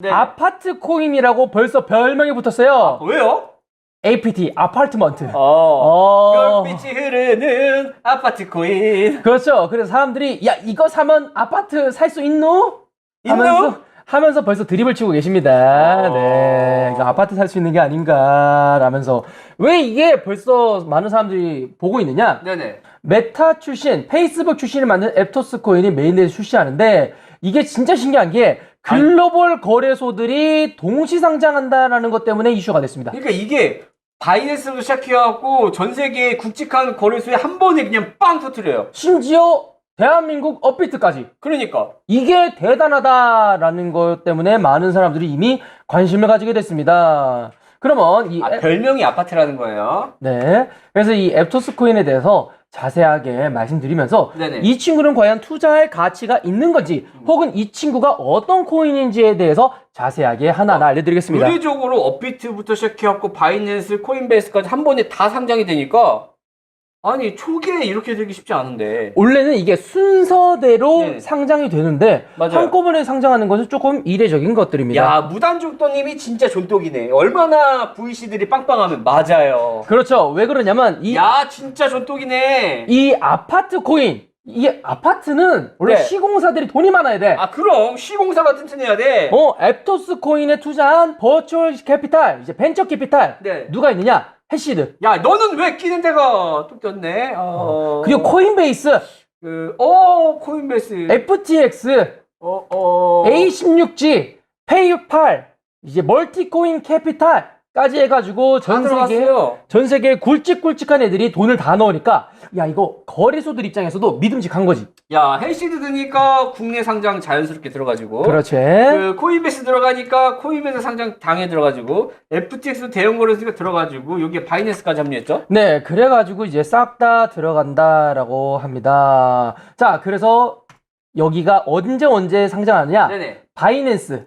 네. 아파트 코인이라고 벌써 별명이 붙었어요. 왜요? APT, 아파트먼트. 어. 어. 별빛이 흐르는 아파트 코인. 그렇죠. 그래서 사람들이 야 이거 사면 아파트 살 수 있노? 있노? 하면서 하면서 벌써 드립을 치고 계십니다. 어. 네, 이거 아파트 살 수 있는 게 아닌가라면서 왜 이게 벌써 많은 사람들이 보고 있느냐? 네네. 메타 출신, 페이스북 출신을 만든 앱토스 코인이 메인에서 출시하는데 이게 진짜 신기한 게 글로벌 거래소들이 동시 상장한다라는 것 때문에 이슈가 됐습니다. 그러니까 이게 바이낸스로 시작해갖고 전 세계 굵직한 거래소에 한 번에 그냥 빵 터트려요. 심지어 대한민국 업비트까지 그러니까. 이게 대단하다라는 것 때문에 많은 사람들이 이미 관심을 가지게 됐습니다. 그러면 이 아, 앱- 별명이 아파트라는 거예요. 네. 그래서 이 앱토스 코인에 대해서 자세하게 말씀드리면서 네네. 이 친구는 과연 투자할 가치가 있는 건지 혹은 이 친구가 어떤 코인인지에 대해서 자세하게 하나하나 알려드리겠습니다. 의례적으로 업비트부터 시작해갖고 바이낸스, 코인베이스까지 한 번에 다 상장이 되니까 아니 초기에 이렇게 되기 쉽지 않은데. 원래는 이게 순서대로 네. 상장이 되는데 맞아요. 한꺼번에 상장하는 것은 조금 이례적인 것들입니다. 야 무단중도님이 진짜 존독이네. 얼마나 VC들이 빵빵하면 맞아요. 그렇죠. 왜 그러냐면 이, 야 진짜 존독이네. 이 아파트 코인 이 아파트는 원래 네. 시공사들이 돈이 많아야 돼. 아 그럼 시공사가 튼튼해야 돼. 어, 앱토스 코인에 투자한 버추얼 캐피탈, 이제 벤처 캐피탈 네. 누가 있느냐? 해시드. 야 너는 왜 끼는 데가 또 꼈네. 어... 그리고 코인베이스, 그, 어 코인베이스. FTX, 어, 어. A16G, 페이팔, 이제 멀티코인 캐피탈 까지 해가지고 다전 세계 들어갔어요. 전 세계 굵직굵직한 애들이 돈을 다 넣으니까 야 이거 거래소들 입장에서도 믿음직한 거지. 야 헬시드 드니까 국내 상장 자연스럽게 들어가지고. 그렇지. 그 코인베이스 들어가니까 코인베이스 상장 당에 들어가지고 FTX 대형 거래소가 들어가지고 여기에 바이낸스까지 합류했죠. 네, 그래가지고 이제 싹 다 들어간다라고 합니다. 자, 그래서 여기가 언제 언제 상장하느냐? 네네. 바이낸스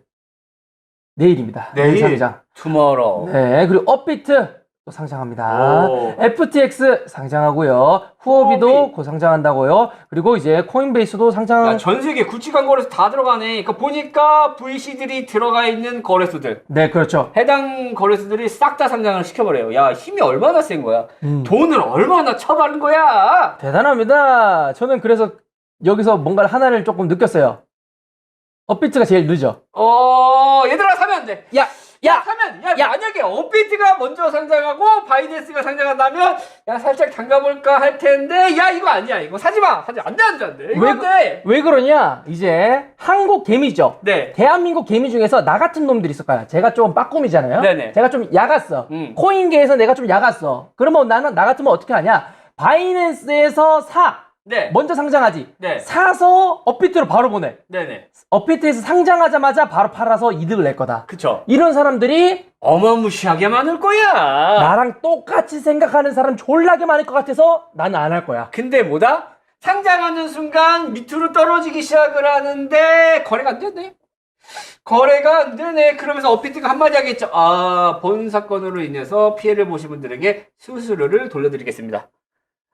내일입니다. 내일? 상장. 투머로우. 네, 그리고 업비트 또 상장합니다. 오. FTX 상장하고요. 후오비도 후오비. 곧 상장한다고요. 그리고 이제 코인베이스도 상장. 야, 전 세계 굵직한 거래소 다 들어가네. 그러니까 보니까 VC들이 들어가 있는 거래소들. 네, 그렇죠. 해당 거래소들이 싹 다 상장을 시켜버려요. 야, 힘이 얼마나 센 거야. 음. 돈을 얼마나 쳐바른 거야. 대단합니다. 저는 그래서 여기서 뭔가를 하나를 조금 느꼈어요. 업비트가 제일 늦어. 어, 얘들아, 사면 안 돼. 야, 야, 야, 사면, 야, 야. 만약에 업비트가 먼저 상장하고 바이낸스가 상장한다면, 야, 살짝 담가볼까 할 텐데, 야, 이거 아니야. 이거 사지 마. 사지 마. 안 돼, 안 돼, 안 돼. 이거 왜안 돼. 왜 그러냐? 이제 한국 개미죠. 네. 대한민국 개미 중에서 나 같은 놈들이 있을 거야. 제가 좀 빠꼼이잖아요. 네네. 제가 좀 야갔어. 음. 코인계에서 내가 좀 야갔어. 그러면 나는 나 같으면 어떻게 하냐? 바이낸스에서 사. 네. 먼저 상장하지. 네. 사서 업비트로 바로 보내. 네네. 업비트에서 상장하자마자 바로 팔아서 이득을 낼 거다. 그쵸. 이런 사람들이 어마무시하게 많을 거야. 나랑 똑같이 생각하는 사람 졸라게 많을 것 같아서 나는 안 할 거야. 근데 뭐다? 상장하는 순간 밑으로 떨어지기 시작을 하는데, 거래가 안 되네. 거래가 안 되네. 그러면서 업비트가 한마디 하겠죠. 아, 본 사건으로 인해서 피해를 보신 분들에게 수수료를 돌려드리겠습니다.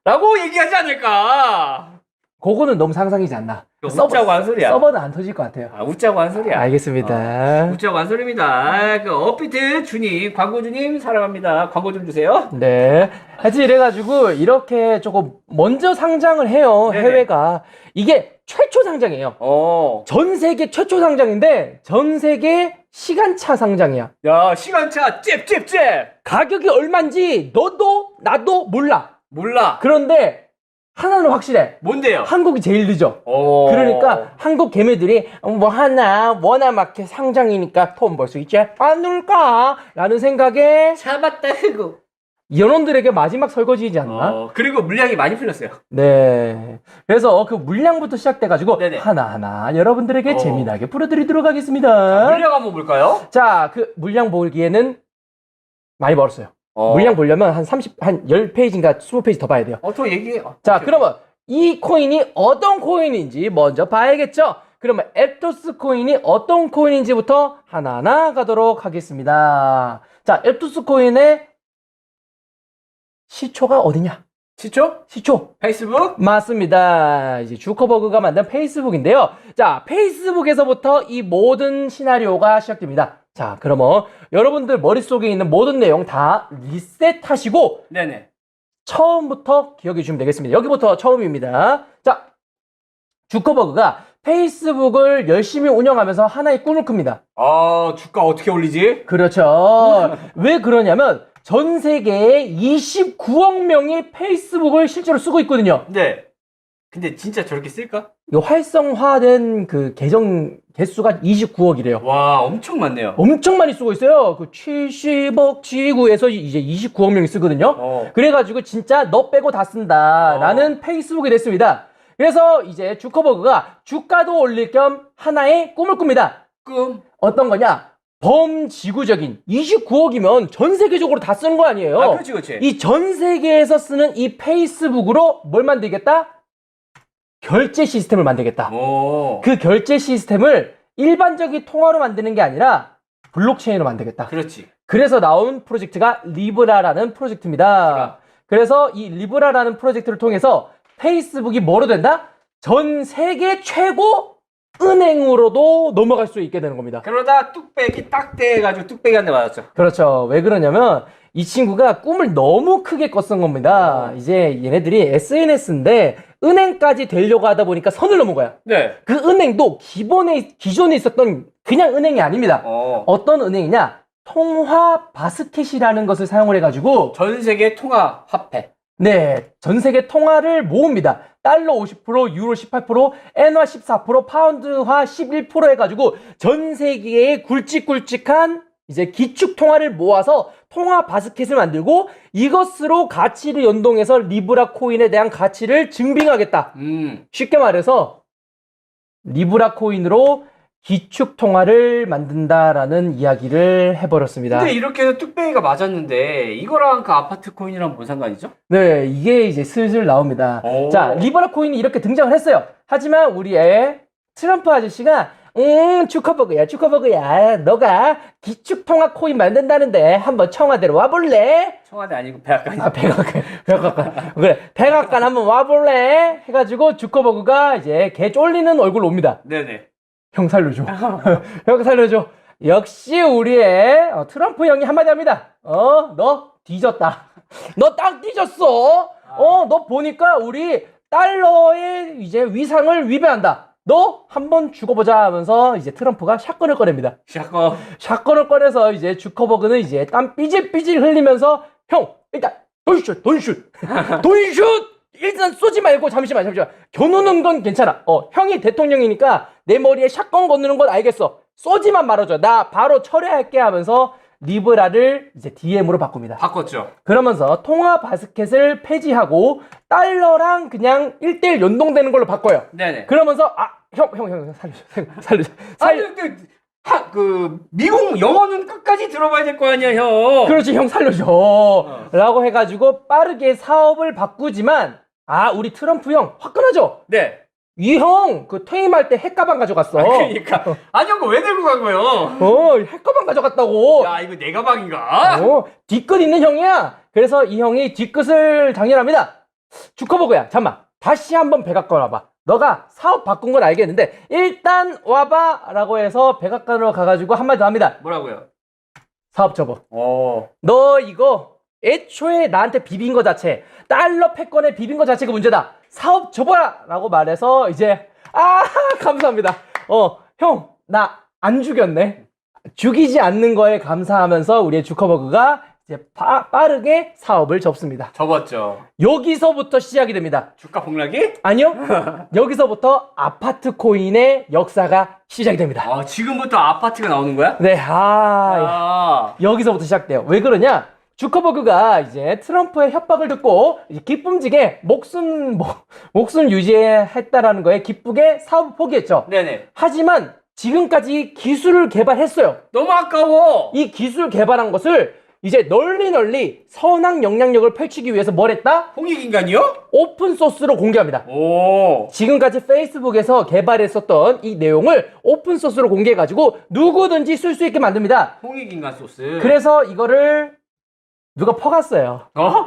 라고 얘기하지 않을까? 그거는 너무 상상이지 않나. 그거 웃자고 한 소리야. 서버는 안 터질 것 같아요. 아, 웃자고 한 소리야. 알겠습니다. 웃자고 한 소리입니다. 그 업비트 주님, 광고 주님 사랑합니다. 광고 좀 주세요. 네. 하여튼 이래가지고 이렇게 조금 먼저 상장을 해요. 네네. 해외가. 이게 최초 상장이에요. 어. 전 세계 최초 상장인데 전 세계 시간차 상장이야. 야, 시간차 잽잽잽! 가격이 얼마인지 너도 나도 몰라. 몰라. 그런데 하나는 확실해. 뭔데요? 한국이 제일 늦어. 어. 그러니까 한국 개미들이 뭐 하나 워낙 상장이니까 돈 벌 수 있지 않을까? 라는 생각에 잡았다 흑우. 연원들에게 마지막 설거지이지 않나? 어, 그리고 물량이 많이 풀렸어요. 네. 그래서 그 물량부터 시작돼가지고 네네. 하나하나 여러분들에게 어. 재미나게 풀어드리도록 하겠습니다. 물량 한번 볼까요? 자, 그 물량 보기에는 많이 벌었어요. 어. 물량 보려면 한 30, 한 10페이지인가 20페이지 더 봐야 돼요. 어, 더 얘기해. 어, 자, 오케이. 그러면 이 코인이 어떤 코인인지 먼저 봐야겠죠? 그러면 앱토스 코인이 어떤 코인인지부터 하나하나 가도록 하겠습니다. 자, 앱토스 코인의 시초가 어디냐? 시초? 시초. 페이스북? 맞습니다. 이제 주커버그가 만든 페이스북인데요. 자, 페이스북에서부터 이 모든 시나리오가 시작됩니다. 자, 그러면 여러분들 머릿속에 있는 모든 내용 다 리셋하시고 네네. 처음부터 기억해 주시면 되겠습니다. 여기부터 처음입니다. 자, 주커버그가 페이스북을 열심히 운영하면서 하나의 꿈을 꿉니다. 아, 주가 어떻게 올리지? 그렇죠. 왜 그러냐면 전 세계에 29억 명이 페이스북을 실제로 쓰고 있거든요. 네. 근데 진짜 저렇게 쓸까? 이 활성화된 그 계정 개수가 29억이래요. 와, 엄청 많네요. 엄청 많이 쓰고 있어요. 그 70억 지구에서 이제 29억 명이 쓰거든요. 어. 그래가지고 진짜 너 빼고 다 쓴다라는 페이스북이 됐습니다. 그래서 이제 주커버그가 주가도 올릴 겸 하나의 꿈을 꿉니다. 꿈. 어떤 거냐? 범지구적인 29억이면 전 세계적으로 다 쓰는 거 아니에요? 아, 그렇지, 그렇지. 이 전 세계에서 쓰는 이 페이스북으로 뭘 만들겠다? 결제 시스템을 만들겠다. 오. 그 결제 시스템을 일반적인 통화로 만드는 게 아니라 블록체인으로 만들겠다. 그렇지. 그래서 나온 프로젝트가 리브라라는 프로젝트입니다. 그래서 이 리브라라는 프로젝트를 통해서 페이스북이 뭐로 된다? 전 세계 최고 은행으로도 넘어갈 수 있게 되는 겁니다. 그러다 뚝배기 딱 대가지고 뚝배기 한대 맞았죠. 그렇죠. 왜 그러냐면 이 친구가 꿈을 너무 크게 꿨던 겁니다. 어. 이제 얘네들이 SNS인데 은행까지 되려고 하다 보니까 선을 넘은 거야. 네. 그 은행도 기본에 기존에 있었던 그냥 은행이 아닙니다. 어. 어떤 은행이냐? 통화 바스켓이라는 것을 사용을 해가지고 전 세계 통화 화폐. 네, 전 세계 통화를 모읍니다. 달러 50%, 유로 18%, 엔화 14%, 파운드화 11% 해가지고 전 세계의 굵직굵직한 이제 기축 통화를 모아서 통화 바스켓을 만들고 이것으로 가치를 연동해서 리브라 코인에 대한 가치를 증빙하겠다. 음. 쉽게 말해서 리브라 코인으로 기축 통화를 만든다라는 이야기를 해버렸습니다. 근데 이렇게 해서 뚝배기가 맞았는데 이거랑 그 아파트 코인이랑 뭔 상관이죠? 네, 이게 이제 슬슬 나옵니다. 오. 자, 리버라 코인이 이렇게 등장을 했어요. 하지만 우리의 트럼프 아저씨가 음, 주커버그야, 주커버그야. 너가 기축통화 코인 만든다는데 한번 청와대로 와볼래? 청와대 아니고 백악관이. 아, 백악관, 백악관. 그래, 백악관 한번 와볼래? 해가지고 주커버그가 이제 개 쫄리는 얼굴로 옵니다. 네네. 형 살려줘. 형 살려줘. 역시 우리의 어, 트럼프 형이 한마디 합니다. 어, 너 뒤졌다. 너 딱 뒤졌어. 어, 너 보니까 우리 달러의 이제 위상을 위배한다. 너 한 번 죽어보자 하면서 이제 트럼프가 샷건을 꺼냅니다. 샷건. 샷건을 꺼내서 이제 주커버그는 이제 땀 삐질삐질 흘리면서 형 일단 돈슛 돈슛 돈슛 일단 쏘지 말고 잠시만 잠시만 겨누는 건 괜찮아 어 형이 대통령이니까 내 머리에 샷건 건드는 건 알겠어 쏘지만 말아줘 나 바로 철회할게 하면서 리브라를 이제 DM으로 바꿉니다 바꿨죠. 그러면서 통화 바스켓을 폐지하고 달러랑 그냥 1대1 연동되는 걸로 바꿔요 네네. 그러면서 아 형 형 형 살려줘 살려줘. 아니 살려 근데 하, 그 미국 영어는 끝까지 들어봐야 될 거 아니야 형. 그렇지 형 살려줘. 라고 해가지고 빠르게 사업을 바꾸지만 아 우리 트럼프 형 화끈하죠? 네. 이 형 그 퇴임할 때 핵가방 가져갔어. 그러니까. 아니 형 그거 왜 들고 간 거예요? 어 핵가방 가져갔다고. 야 이거 내 가방인가? 어, 뒤끝 있는 형이야. 그래서 이 형이 뒤끝을 당연합니다. 주커버그야. 잠만. 다시 한번 백악관 와봐 너가 사업 바꾼 건 알겠는데 일단 와봐 라고 해서 백악관으로 가가지고 한마디 더 합니다. 뭐라고요? 사업 접어. 어. 너 이거 애초에 나한테 비빈 거 자체 달러 패권에 비빈 거 자체가 문제다. 사업 접어라 라고 말해서 이제 아 감사합니다. 어 형 나 안 죽였네. 죽이지 않는 거에 감사하면서 우리의 주커버그가 이제 빠, 빠르게 사업을 접습니다 접었죠. 여기서부터 시작이 됩니다 주가 폭락이? 아니요 여기서부터 아파트 코인의 역사가 시작이 됩니다 아 지금부터 아파트가 나오는 거야? 네 아 아. 여기서부터 시작돼요. 왜 그러냐? 주커버그가 이제 트럼프의 협박을 듣고 이제 기쁨지게 목숨 뭐, 목숨 유지했다라는 거에 기쁘게 사업 포기했죠. 네네. 하지만 지금까지 기술을 개발했어요. 너무 아까워. 이 기술 개발한 것을 이제 널리 널리 선악 영향력을 펼치기 위해서 뭘 했다? 홍익인간이요? 오픈 소스로 공개합니다. 오. 지금까지 페이스북에서 개발했었던 이 내용을 오픈 소스로 공개해가지고 누구든지 쓸 수 있게 만듭니다. 홍익인간 소스. 그래서 이거를 누가 퍼갔어요. 어?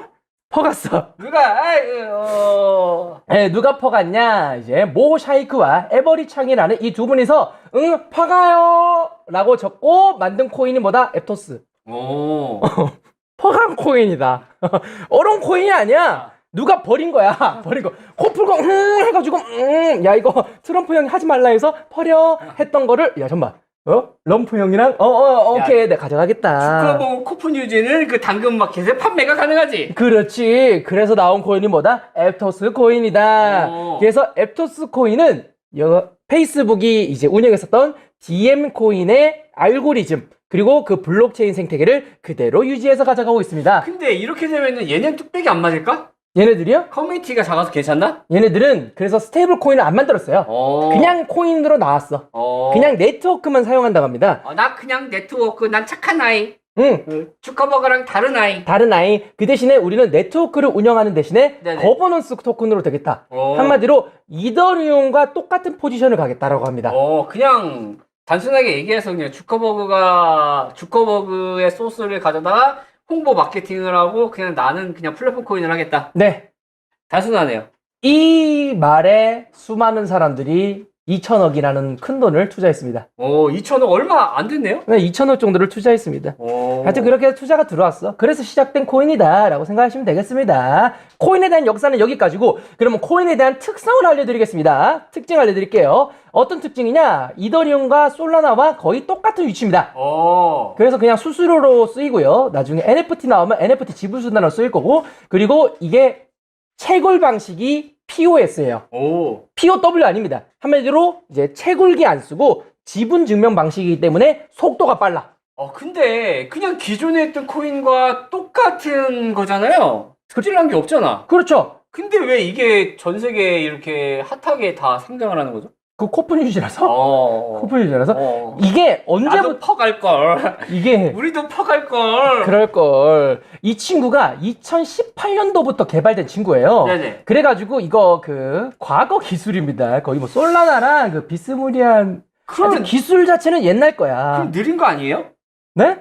퍼갔어. 누가 아이 어. 예, 누가 퍼갔냐? 이제 모 샤이크와 에버리 창이라는 이 두 분이서 응 퍼가요 라고 적고 만든 코인이 뭐다? 앱토스. 오. 퍼간 코인이다. 어려운 코인이 아니야. 누가 버린 거야. 버린 거. 코 풀고 음 해가지고 음 야 이거 트럼프 형이 하지 말라 해서 버려 했던 거를 야 잠만. 어? 럼프 형이랑 어 어 오케이 내가 가져가겠다. 축구봉 코픈 유지는 그 당근 마켓에 판매가 가능하지. 그렇지. 그래서 나온 코인이 뭐다? 앱토스 코인이다. 오. 그래서 앱토스 코인은 여- 페이스북이 이제 운영했었던 DM 코인의 알고리즘 그리고 그 블록체인 생태계를 그대로 유지해서 가져가고 있습니다. 근데 이렇게 되면은 얘는 뚝배기 안 맞을까? 얘네들이요? 커뮤니티가 작아서 괜찮나? 얘네들은 그래서 스테이블 코인을 안 만들었어요. 어. 그냥 코인으로 나왔어. 어. 그냥 네트워크만 사용한다고 합니다. 어, 나 그냥 네트워크 난 착한 아이. 응. 그 주커버거랑 다른 아이. 다른 아이 그 대신에 우리는 네트워크를 운영하는 대신에 네네. 거버넌스 토큰으로 되겠다. 어. 한마디로 이더리움과 똑같은 포지션을 가겠다라고 합니다. 어, 그냥 단순하게 얘기해서 그냥 주커버그가 주커버그의 소스를 가져다가 홍보 마케팅을 하고 그냥 나는 그냥 플랫폼 코인을 하겠다. 네. 단순하네요. 이 말에 수많은 사람들이 2천억이라는 큰 돈을 투자했습니다. 오, 2천억 얼마 안 됐네요. 네, 2천억 정도를 투자했습니다. 오. 하여튼 그렇게 해서 투자가 들어왔어. 그래서 시작된 코인이다라고 생각하시면 되겠습니다. 코인에 대한 역사는 여기까지고 그러면 코인에 대한 특성을 알려드리겠습니다. 특징 알려드릴게요. 어떤 특징이냐? 이더리움과 솔라나와 거의 똑같은 위치입니다. 오. 그래서 그냥 수수료로 쓰이고요. 나중에 NFT 나오면 NFT 지불 수단으로 쓰일 거고 그리고 이게 채굴 방식이 POS예요. 오. POW 아닙니다. 한마디로 이제 채굴기 안 쓰고 지분 증명 방식이기 때문에 속도가 빨라. 어, 근데 그냥 기존에 했던 코인과 똑같은 거잖아요. 특별한 게 없잖아. 그렇죠. 근데 왜 이게 전 세계에 이렇게 핫하게 다 상장을 하는 거죠? 그 코픈 유지라서 어. 코픈 유지라서 어. 이게 나도 언제부터 퍼갈 걸. 이게 우리도 퍼갈 걸. 그럴 걸. 이 친구가 2018년도부터 개발된 친구예요. 네네. 그래가지고 이거 그 과거 기술입니다. 거의 뭐 솔라나랑 그 비스무리한 그럼 하여튼 기술 자체는 옛날 거야. 그럼 느린 거 아니에요? 네?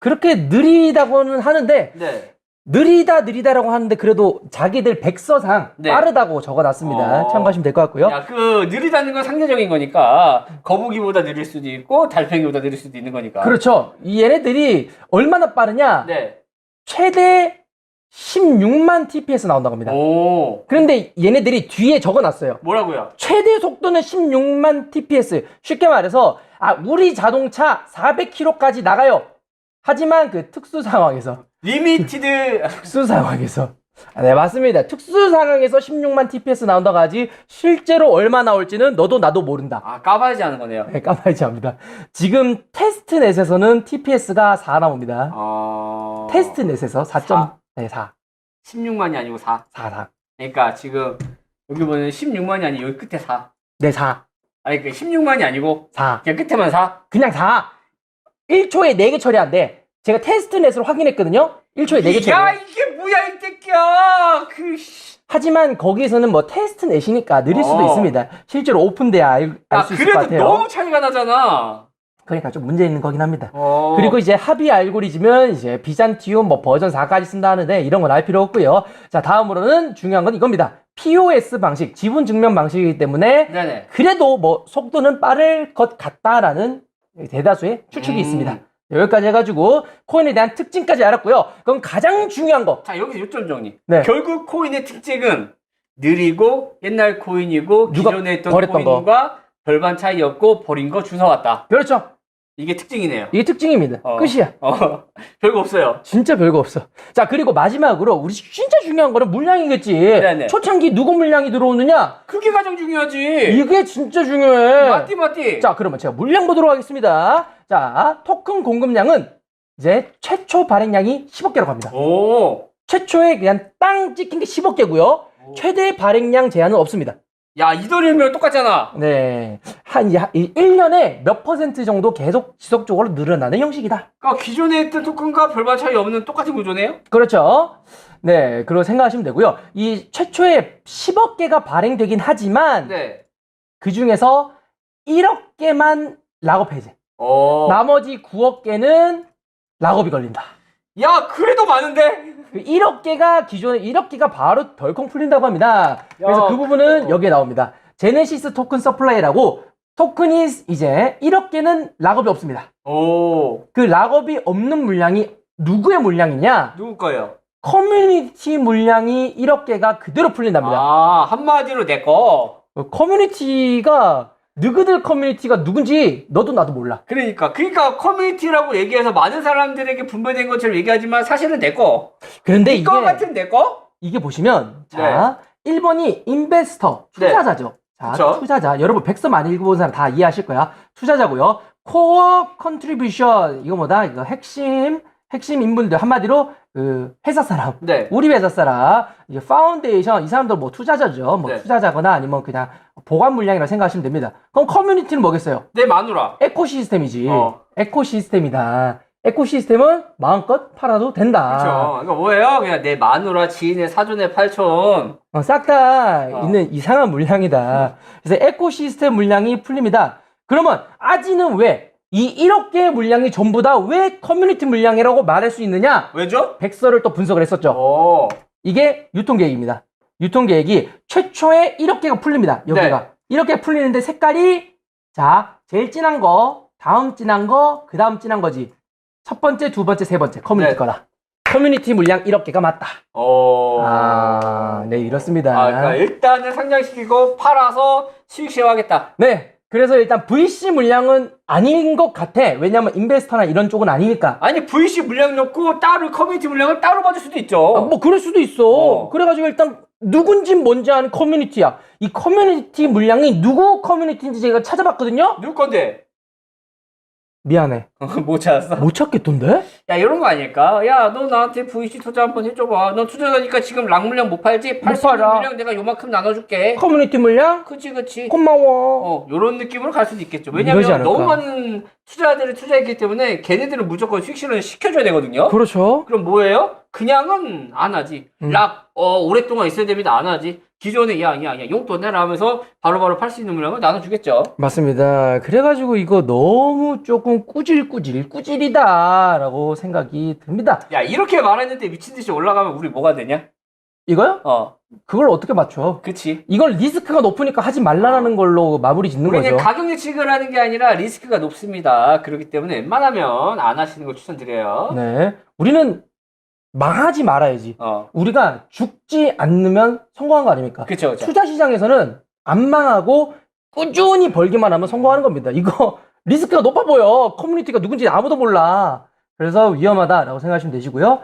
그렇게 느리다고는 하는데 네. 느리다 느리다라고 하는데 그래도 자기들 백서상 네. 빠르다고 적어놨습니다. 어. 참고하시면 될 것 같고요. 야, 그 느리다는 건 상대적인 거니까 거북이보다 느릴 수도 있고 달팽이보다 느릴 수도 있는 거니까. 그렇죠. 이 얘네들이 얼마나 빠르냐? 네. 최대 16만 TPS 나온다고 합니다. 오. 그런데 얘네들이 뒤에 적어놨어요. 뭐라고요? 최대 속도는 16만 TPS. 쉽게 말해서 아 우리 자동차 400km까지 나가요. 하지만 그 특수 상황에서 리미티드. 특수 상황에서 아, 네 맞습니다. 특수 상황에서 16만 TPS 나온다고 하지 실제로 얼마 나올지는 너도 나도 모른다. 아, 까봐야지 하는 거네요. 네, 까마이지 합니다. 지금 테스트넷에서는 TPS가 4 나옵니다. 어. 테스트넷에서 4. 사. 네, 4. 16만이 아니고 4. 4, 4. 그러니까 지금 여기 보면 16만이 아니고 여기 끝에 4. 네, 4. 아니, 그 16만이 아니고 4. 그냥 끝에만 4. 그냥 4. 1초에 4개 처리한대. 제가 테스트넷으로 확인했거든요. 1초에 4개 처리. 야, 이게 뭐야, 이 새끼야. 그, 씨. 하지만 거기에서는 뭐 테스트넷이니까 느릴 수도 어. 있습니다. 실제로 오픈돼야 알 아, 수 있을 것 그래도 같아요. 너무 차이가 나잖아. 그러니까 좀 문제 있는 거긴 합니다. 어. 그리고 이제 합의 알고리즘은 이제 비잔티움 뭐 버전 4까지 쓴다 하는데 이런 건 알 필요 없고요. 자, 다음으로는 중요한 건 이겁니다. POS 방식, 지분 증명 방식이기 때문에 네네. 그래도 뭐 속도는 빠를 것 같다라는 대다수의 추측이 음. 있습니다. 여기까지 해가지고 코인에 대한 특징까지 알았고요. 그럼 가장 중요한 거. 자, 여기서 요점 정리. 네. 결국 코인의 특징은 느리고 옛날 코인이고 기존에 했던 버렸던 거. 코인과 별반 차이 없고 버린 거 주워왔다. 그렇죠. 이게 특징이네요. 이게 특징입니다. 어. 끝이야. 어, 별거 없어요. 진짜 별거 없어. 자, 그리고 마지막으로 우리 진짜 중요한 거는 물량이겠지. 네네. 초창기 누구 물량이 들어오느냐? 그게 가장 중요하지. 이게 진짜 중요해. 맞디 맞디. 자, 그러면 제가 물량 보도록 하겠습니다. 자, 토큰 공급량은 이제 최초 발행량이 10억 개라고 합니다. 오. 최초에 그냥 땅 찍힌 게 10억 개고요. 최대 발행량 제한은 없습니다. 야, 이더리움이랑 똑같잖아. 네. 한, 이- 이 1년에 몇 퍼센트 정도 계속 지속적으로 늘어나는 형식이다. 그러니까 기존에 했던 토큰과 별반 차이 없는 똑같은 구조네요. 그렇죠. 네, 그렇게 생각하시면 되고요. 이 최초에 10억 개가 발행되긴 하지만 네. 그 중에서 1억 개만 락업 해제. 어. 나머지 9억 개는 락업이 걸린다. 야, 그래도 많은데. 그 1억 개가 기존에 1억 개가 바로 덜컹 풀린다고 합니다. 그래서 야, 그 부분은 어. 여기에 나옵니다. 제네시스 토큰 서플라이라고 토큰이 이제 1억 개는 락업이 없습니다. 오, 그 락업이 없는 물량이 누구의 물량이냐? 누구 거예요? 커뮤니티 물량이 1억 개가 그대로 풀린답니다. 아, 한마디로 내 거. 어, 커뮤니티가 느그들 커뮤니티가 누군지 너도 나도 몰라. 그러니까, 그러니까 커뮤니티라고 얘기해서 많은 사람들에게 분배된 것처럼 얘기하지만 사실은 내 거. 그런데 이게 이거 같은 내 거? 이게 보시면 자 1번이 인베스터 투자자죠. 자 네. 그쵸. 투자자 여러분 백서 많이 읽어본 사람 다 이해하실 거야. 투자자고요. 코어 컨트리뷰션 이거 뭐다 이거 핵심 핵심 인물들 한마디로 그 회사 사람 네. 우리 회사 사람 이제 파운데이션 이 사람들 뭐 투자자죠. 뭐 네. 투자자거나 아니면 그냥 보관 물량이라고 생각하시면 됩니다. 그럼 커뮤니티는 뭐겠어요? 내 마누라. 에코시스템이지. 어. 에코시스템이다. 에코시스템은 마음껏 팔아도 된다. 그렇죠. 그러니까 뭐예요? 그냥 내 마누라, 지인의 사돈의 팔촌. 어, 싹다 어. 있는 이상한 물량이다. 그래서 에코시스템 물량이 풀립니다. 그러면 아지는 왜 이 1억 개의 물량이 전부 다 왜 커뮤니티 물량이라고 말할 수 있느냐? 왜죠? 백서를 또 분석을 했었죠. 오. 이게 유통 계획입니다. 유통 계획이 최초에 1억 개가 풀립니다. 여기가. 네. 이렇게 풀리는데 색깔이 자 제일 진한 거, 다음 진한 거, 그 다음 진한 거지. 첫 번째, 두 번째, 세 번째 커뮤니티 네. 거다. 커뮤니티 물량 1억 개가 맞다. 오. 아, 네 이렇습니다. 아, 그러니까 일단은 상장시키고 팔아서 수익 쉐어하겠다. 네. 그래서 일단 VC 물량은 아닌 것 같아. 왜냐면 인베스터나 이런 쪽은 아니니까. 아니 VC 물량 넣고 따로 커뮤니티 물량을 따로 받을 수도 있죠. 아, 뭐 그럴 수도 있어. 어. 그래가지고 일단 누군지 뭔지 아는 커뮤니티야. 이 커뮤니티 물량이 누구 커뮤니티인지 제가 찾아봤거든요. 누구 건데? 미안해. 못 찾았어. 못 찾겠던데? 야 이런 거 아닐까? 야 너 나한테 VC 투자 한 번 해줘봐. 너 투자하니까 지금 락 물량 못 팔지? 팔 수 있는 팔아. 물량 내가 요만큼 나눠줄게. 커뮤니티 물량? 그치 그치. 고마워. 어 요런 느낌으로 갈 수도 있겠죠. 이러지 왜냐면 않을까? 너무 많은 투자자들이 투자했기 때문에 걔네들은 무조건 수익 실현을 시켜줘야 되거든요. 그렇죠. 그럼 뭐예요? 그냥은 안 하지. 음. 락, 어, 오랫동안 있어야 됩니다. 안 하지. 기존에, 야, 야, 야, 용돈 내라 하면서 바로바로 팔 수 있는 물량을 나눠주겠죠. 맞습니다. 그래가지고 이거 너무 조금 꾸질꾸질 꾸질이다라고 생각이 듭니다. 야, 이렇게 말했는데 미친 듯이 올라가면 우리 뭐가 되냐? 이거요? 어, 그걸 어떻게 맞춰? 그치. 이걸 리스크가 높으니까 하지 말라는 걸로 마무리 짓는 우리는 거죠. 가격 예측을 하는 게 아니라 리스크가 높습니다. 그렇기 때문에 웬만하면 안 하시는 걸 추천드려요. 네. 우리는 망하지 말아야지. 어, 우리가 죽지 않으면 성공한 거 아닙니까? 그쵸, 그쵸. 투자 시장에서는 안 망하고 꾸준히 벌기만 하면 성공하는 겁니다. 이거 리스크가 높아 보여. 커뮤니티가 누군지 아무도 몰라. 그래서 위험하다라고 생각하시면 되시고요.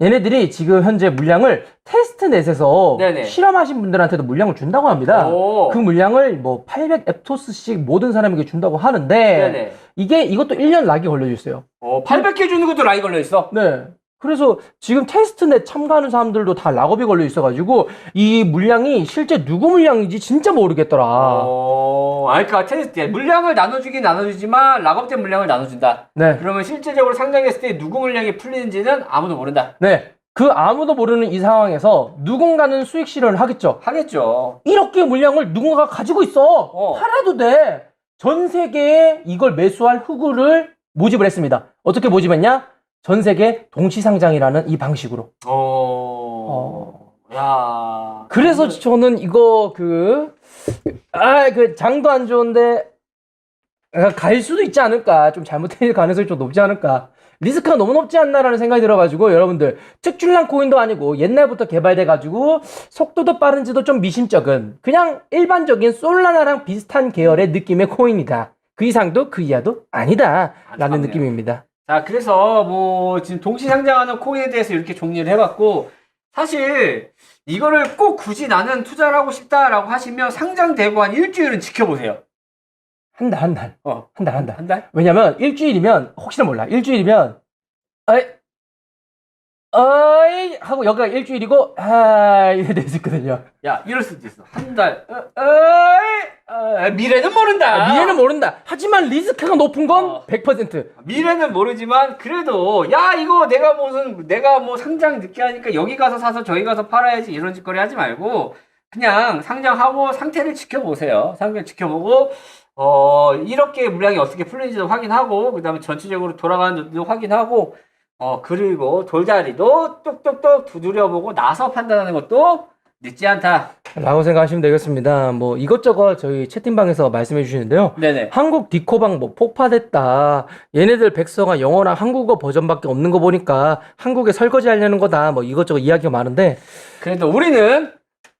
얘네들이 지금 현재 물량을 테스트넷에서 네네. 실험하신 분들한테도 물량을 준다고 합니다. 오, 그 물량을 뭐 800 앱토스씩 모든 사람에게 준다고 하는데 네네. 이게 이것도 1년 락이 걸려 있어요. 어, 800개 주는 것도 라이 걸려 있어. 네. 그래서 지금 테스트넷 참가하는 사람들도 다 락업이 걸려 있어가지고 이 물량이 실제 누구 물량인지 진짜 모르겠더라. 어, 아, 그니까 테스트, 물량을 나눠주긴 나눠주지만 락업된 물량을 나눠준다. 네. 그러면 실제적으로 상장했을 때 누구 물량이 풀리는지는 아무도 모른다. 네. 그 아무도 모르는 이 상황에서 누군가는 수익 실현을 하겠죠. 하겠죠. 1억 개의 물량을 누군가가 가지고 있어. 어. 팔아도 돼. 전 세계에 이걸 매수할 후구를 모집을 했습니다. 어떻게 모집했냐? 전 세계 동시상장이라는 이 방식으로. 어. 야. 그래서 저는 이거 그, 아, 그 장도 안 좋은데, 아, 갈 수도 있지 않을까. 좀 잘못될 가능성이 좀 높지 않을까. 리스크가 너무 높지 않나라는 생각이 들어가지고, 여러분들, 특출난 코인도 아니고, 옛날부터 개발돼가지고, 속도도 빠른지도 좀 미심쩍은, 그냥 일반적인 솔라나랑 비슷한 계열의 느낌의 코인이다. 그 이상도 그 이하도 아니다. 라는 안타깝네요. 느낌입니다. 자, 그래서 뭐 지금 동시 상장하는 코인에 대해서 이렇게 정리를 해봤고 사실 이거를 꼭 굳이 나는 투자를 하고 싶다라고 하시면 상장되고 한 일주일은 지켜보세요. 한 달, 한 달. 어, 한 달, 한 달. 한 달? 왜냐면 일주일이면 혹시나 몰라 일주일이면 어이 어이 하고 여기가 일주일이고 아 이래 될수 있거든요 야, 이럴 수도 있어. 한 달. 어, 어이, 어, 미래는 모른다. 아, 미래는 모른다 하지만 리스크가 높은 건 어. 100% 미래는 모르지만 그래도 야 이거 내가 무슨 내가 뭐 상장 늦게 하니까 여기 가서 사서 저기 가서 팔아야지 이런 짓거리 하지 말고 그냥 상장하고 상태를 지켜보세요. 상태 지켜보고 어 이렇게 물량이 어떻게 풀리는지도 확인하고 그다음에 전체적으로 돌아가는지도 확인하고 어, 그리고 돌다리도 똑똑똑 두드려보고 나서 판단하는 것도 늦지 않다. 라고 생각하시면 되겠습니다. 뭐 이것저것 저희 채팅방에서 말씀해 주시는데요. 네네. 한국 디코방 뭐 폭파됐다. 얘네들 백서가 영어랑 한국어 버전밖에 없는 거 보니까 한국에 설거지 하려는 거다. 뭐 이것저것 이야기가 많은데 그래도 우리는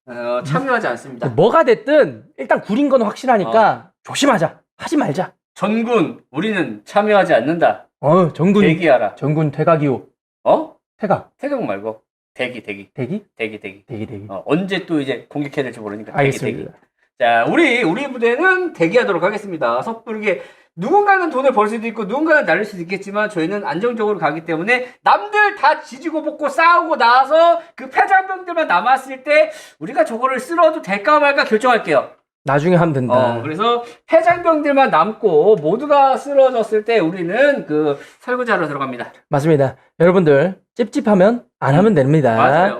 어, 참여하지 않습니다. 뭐가 됐든 일단 구린 건 확실하니까 조심하자. 하지 말자. 전군 우리는 참여하지 않는다. 어, 정군 대기하라. 정군 퇴각이요. 어? 퇴각. 태극 말고 대기 대기 대기? 대기 대기. 대기 대기. 어, 언제 또 이제 공격해야 될지 모르니까 대기 대기. 알겠습니다. 자, 우리 우리 부대는 대기하도록 하겠습니다. 섣부르게 누군가는 돈을 벌 수도 있고 누군가는 날릴 수도 있겠지만 저희는 안정적으로 가기 때문에 남들 다 지지고 볶고 싸우고 나서 그 패장병들만 남았을 때 우리가 저거를 쓸어도 될까 말까 결정할게요. 나중에 하면 된다. 어, 그래서 패장병들만 남고 모두가 쓰러졌을 때 우리는 그 설거지하러 들어갑니다. 맞습니다. 여러분들 찝찝하면 안 하면 됩니다. 맞아요.